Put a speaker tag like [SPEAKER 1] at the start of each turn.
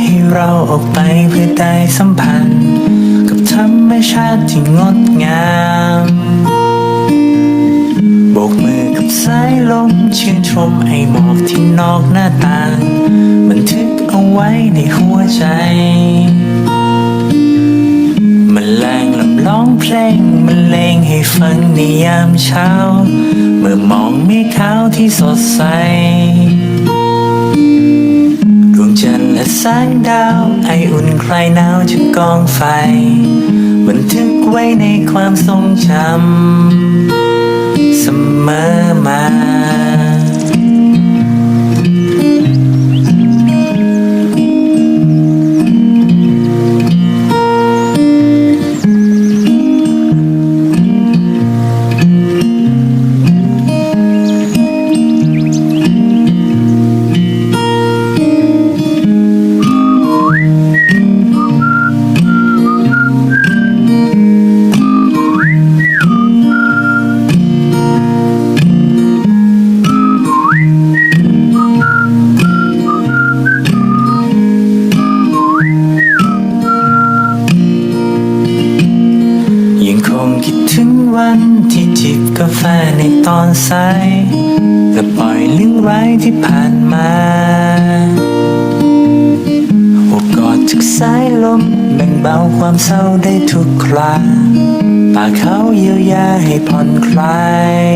[SPEAKER 1] ให้เราออกไปเพื่อได้สัมพันธ์ กับธรรมชาติที่งดงาม ชื่นชมไอหมอกที่นอกหน้าต่าง บันทึกเอาไว้ในหัวใจ มันแรงลำร้องเพลงมันเลงให้ฟังในยามเช้า เมื่อมองเมฆขาวที่สดใสดวงจันทร์และแสงดาว ไออุ่นคลายหนาวจากกองไฟ บันทึกไว้ในความทรงจำ เสมอมา มคิดถึงวันที่จิบกาแฟในตอนสายและปล่อยลืมไว้ที่ผ่านมาโอบกอดจากสายลมแบ่งเบาความเศร้าได้ทุกคราป่ากเขาเยียวยาให้ผ่อนคลาย